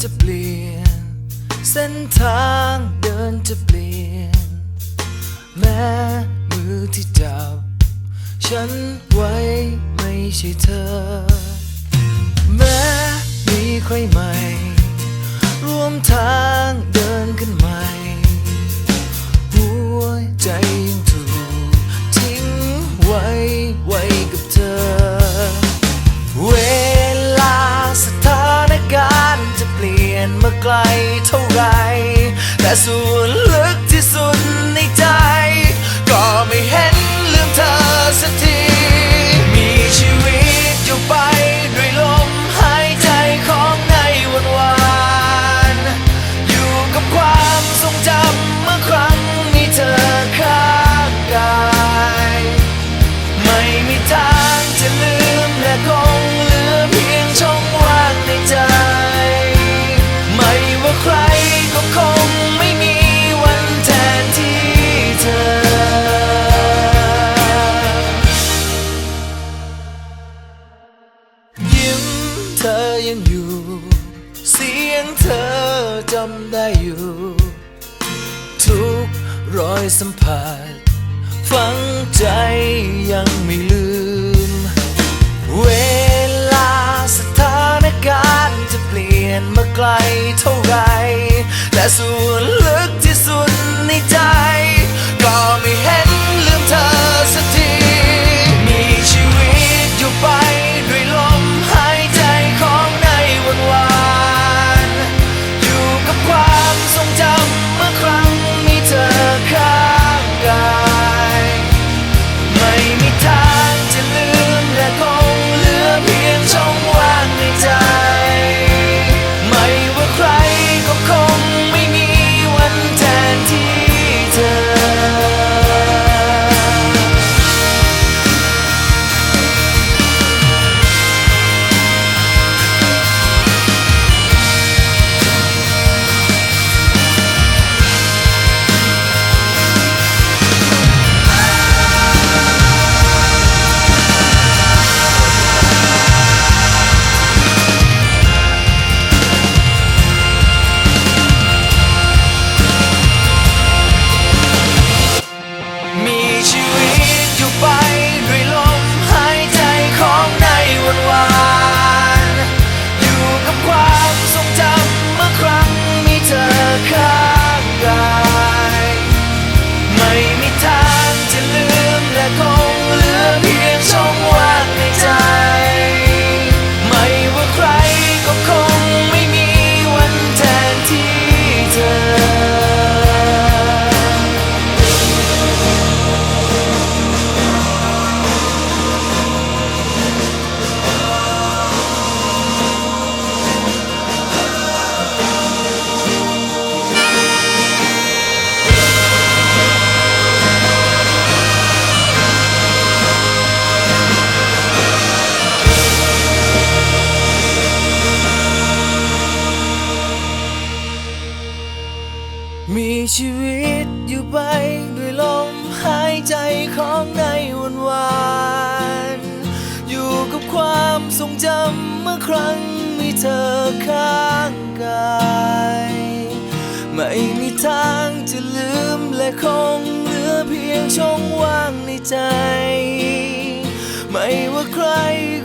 จะเปลี่ยน เส้นทางเดินจะเปลี่ยน แม้มือที่จับ ฉันไว้ไม่ใช่เธอ แม้มีใครใหม่ ร่วมทาง แต่ส่วนลึกที่สุด ธอยังอยู่ เสียงเธอจำได้อยู่ ทุกรอยสัมผัส ฝังใจยังไม่ลืม เวลาสถานการณ์จะเปลี่ยนมาไกลเท่าไหรแต่ส่วน ชีวิตอยู่ไปด้วยลมหายใจของในวันวานอยู่กับความทรงจำเมื่อครั้งมีเธอข้างกายไม่มีทางจะลืมและคงเหลือเพียงช่องว่างในใจ ไม่ว่าใคร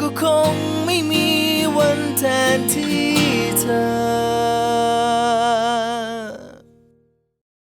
ก็คงไม่มีวันแทนที่เธอ